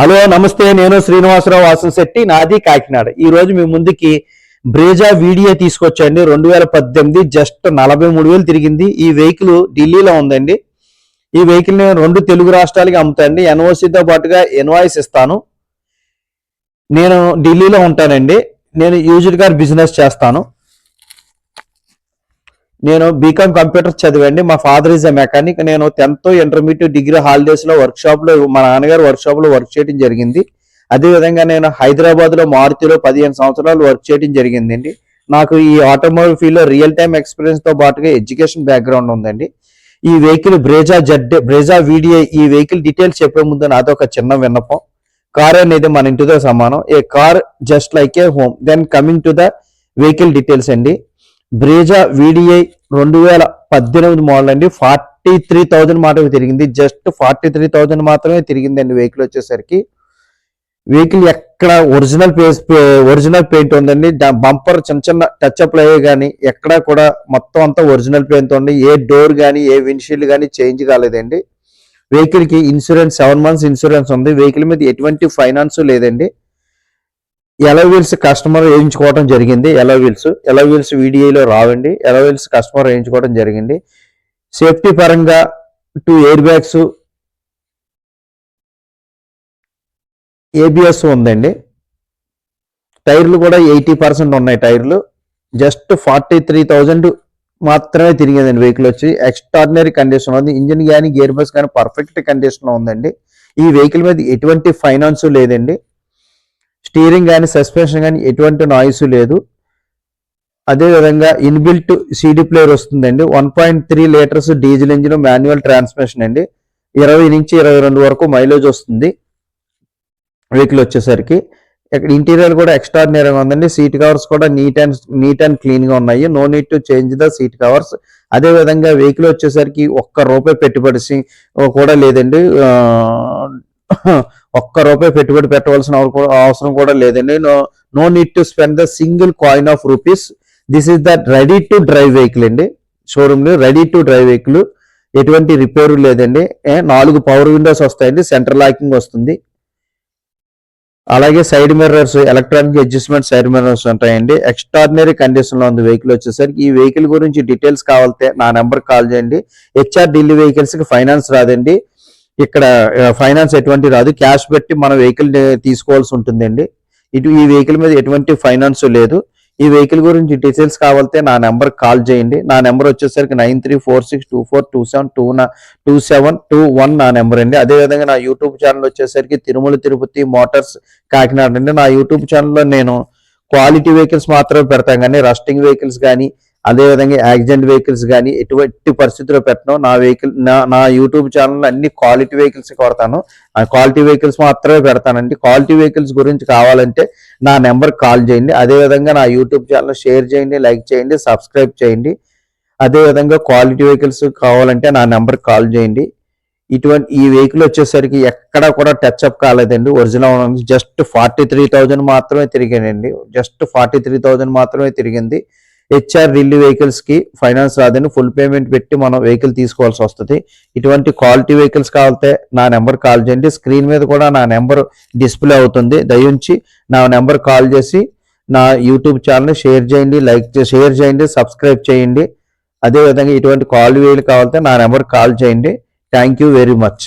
Hello నమస్తే నేను శ్రీనివాసరావు వాసు శెట్టి నాది కాకినాడ. ఈ రోజు మీ ముందుకి బ్రేజా వీడియో తీసుకొచ్చండి. రెండు వేల పద్దెనిమిది జస్ట్ నలభై మూడు వేలు తిరిగింది. ఈ వెహికల్ ఢిల్లీలో ఉందండి. ఈ వెహికల్ నేను రెండు తెలుగు రాష్ట్రాలకి అమ్ముతాండి ఎన్ఓసితో పాటుగా ఎన్వాయిస్ ఇస్తాను. నేను ఢిల్లీలో ఉంటానండి. నేను యూజ్డ్ కార్ బిజినెస్ చేస్తాను. నేను బీకామ్ కంప్యూటర్ చదివండి. మా ఫాదర్ ఈజ్ ఎ మెకానిక్ నేను టెన్త్ ఇంటర్మీడియట్ డిగ్రీ హాలిడేస్లో వర్క్ షాప్లో మా నాన్నగారు వర్క్ షాప్లో వర్క్ చేయడం జరిగింది. అదే విధంగా నేను హైదరాబాద్లో మారుతిలో పదిహేను సంవత్సరాలు వర్క్ చేయడం జరిగిందండి. నాకు ఈ ఆటోమొబైల్ ఫీల్డ్లో రియల్ టైమ్ ఎక్స్పీరియన్స్తో పాటుగా ఎడ్యుకేషన్ బ్యాక్గ్రౌండ్ ఉందండి. ఈ vehicle Brezza Z Brezza video ఈ వెహికల్ డీటెయిల్స్ చెప్పే ముందు నాది ఒక చిన్న విన్నపం. కార్ అనేది మన ఇంటితో సమానం. A car just like a home then coming to the vehicle details అండి. బ్రేజా వీడిఐ రెండు వేల పద్దెనిమిది మోడల్ అండి. ఫార్టీ త్రీ థౌజండ్ మాత్రమే తిరిగింది. జస్ట్ ఫార్టీ త్రీ థౌజండ్ మాత్రమే తిరిగిందండి వెహికల్ వచ్చేసరికి. వెహికల్ ఎక్కడ ఒరిజినల్ పేస్ ఒరిజినల్ పెయింట్ ఉందండి. బంపర్ చిన్న చిన్న టచ్ అప్ అయ్యే కానీ ఎక్కడ కూడా మొత్తం అంతా ఒరిజినల్ పెయింట్ ఉంది ఏ డోర్ కానీ ఏ విండ్షీల్డ్ కానీ చేంజ్ కాలేదండి. వెహికల్కి ఇన్సూరెన్స్ సెవెన్ మంత్స్ ఇన్సూరెన్స్ ఉంది. వెహికల్ మీద ఎటువంటి ఫైనాన్స్ లేదండి. ఎలో వీల్స్ కస్టమర్ వేయించుకోవడం జరిగింది. ఎలో వీల్స్ ఎలో వీల్స్ వీడియోలో రావండి. ఎలో వీల్స్ కస్టమర్ వేయించుకోవడం జరిగింది. సేఫ్టీ పరంగా టూ ఎయిర్ బ్యాగ్స్ ఏబిఎస్ ఉందండి. టైర్లు కూడా ఎయిటీ పర్సెంట్ ఉన్నాయి టైర్లు జస్ట్ ఫార్టీ త్రీ థౌజండ్ మాత్రమే తిరిగిందండి వెహికల్ వచ్చి. ఎక్స్ట్రాడినరీ కండిషన్ ఉంది. ఇంజిన్ కానీ గేర్ బస్ కానీ పర్ఫెక్ట్ కండిషన్లో ఉందండి. ఈ వెహికల్ మీద ఎటువంటి ఫైనాన్స్ లేదండి. స్టీరింగ్ కానీ సస్పెన్షన్ కానీ ఎటువంటి నాయిస్ లేదు. అదేవిధంగా ఇన్బిల్ట్ సీడీ ప్లేయర్ వస్తుందండి. One point three litres diesel engine manual transmission అండి. ఇరవై నుంచి ఇరవై రెండు వరకు మైలేజ్ వస్తుంది. వెహికల్ వచ్చేసరికి. ఇక్కడ ఇంటీరియర్ కూడా ఎక్స్ట్రాడినరీగా ఉందండి. సీట్ కవర్స్ కూడా నీట్ అండ్ నీట్ అండ్ క్లీన్గా ఉన్నాయి. No need to change the seat covers. అదే విధంగా వెహికల్ వచ్చేసరికి ఒక్క రూపాయి పెట్టుబడి కూడా లేదండి. ఒక్క రూపాయి పెట్టుబడి పెట్టవలసిన అవసరం- కూడా లేదండి. No no need to spend the single coin of rupees this is the ready to drive vehicle అండి. Showroom ready to drive vehicle ఎటువంటి రిపేర్ లేదండి. నాలుగు పవర్ విండోస్ వస్తాయండి. సెంటర్ లాకింగ్ వస్తుంది. అలాగే side mirrors electronic adjustment side mirrors ఉంటాయండి. Extraordinary కండిషన్లో ఉంది వెహికల్ వచ్చేసరికి. ఈ వెహికల్ గురించి డీటెయిల్స్ కావాలంటే నా నెంబర్ కాల్ చేయండి. హెచ్ఆర్ ఢిల్లీ వెహికల్స్కి ఫైనాన్స్ రాదండి. ఇక్కడ ఫైనాన్స్ ఎటువంటి రాదు. క్యాష్ పెట్టి మన వెహికల్ తీసుకోవాల్సి ఉంటుందండి. ఇటు ఈ వెహికల్ మీద ఎటువంటి ఫైనాన్స్ లేదు. ఈ వెహికల్ గురించి డీటెయిల్స్ కావాలంటే నా నెంబర్ కాల్ చేయండి. నా నెంబర్ వచ్చేసరికి nine three four six two four two seven two నా టూ సెవెన్ టూ వన్ నా నెంబర్ అండి. అదే విధంగా నా యూట్యూబ్ ఛానల్ వచ్చేసరికి తిరుమల తిరుపతి మోటార్స్ కాకినాడ అండి. నా యూట్యూబ్ ఛానల్లో నేను క్వాలిటీ వెహికల్స్ మాత్రమే పెడతాం కానీ రస్టింగ్ వెహికల్స్ కానీ అదే విధంగా యాక్సిడెంట్ వెహికల్స్ కానీ ఎటువంటి పరిస్థితిలో పెట్టను. నా వెహికల్ నా నా యూట్యూబ్ ఛానల్ అన్ని క్వాలిటీ వెహికల్స్ కొడతాను. ఆ క్వాలిటీ వెహికల్స్ మాత్రమే పెడతానండి. క్వాలిటీ వెహికల్స్ గురించి కావాలంటే నా నెంబర్ కాల్ చేయండి. అదే విధంగా నా యూట్యూబ్ ఛానల్ షేర్ చేయండి లైక్ చేయండి సబ్స్క్రైబ్ చేయండి. అదే విధంగా క్వాలిటీ వెహికల్స్ కావాలంటే నా నెంబర్ కాల్ చేయండి. ఇటువంటి ఈ వెహికల్ వచ్చేసరికి ఎక్కడ కూడా టచ్ అప్ కాలేదండి. Original just forty three thousand మాత్రమే తిరిగానండి. జస్ట్ ఫార్టీ త్రీ థౌజండ్ మాత్రమే తిరిగింది. హెచ్ఆర్ రిల్లీ వెహికల్స్కి ఫైనాన్స్ రాదని ఫుల్ పేమెంట్ పెట్టి మనం వెహికల్ తీసుకోవాల్సి వస్తుంది. ఇటువంటి క్వాలిటీ వెహికల్స్ కావాలంటే నా నెంబర్ కాల్ చేయండి. స్క్రీన్ మీద కూడా నా నెంబర్ డిస్ప్లే అవుతుంది. దయించి నా నెంబర్ కాల్ చేసి నా యూట్యూబ్ ఛానల్ షేర్ చేయండి. లైక్ షేర్ చేయండి. సబ్స్క్రైబ్ చేయండి. అదే విధంగా ఇటువంటి కాల్ వేలు కావాలంటే నా నెంబర్ కాల్ చేయండి. Thank you very much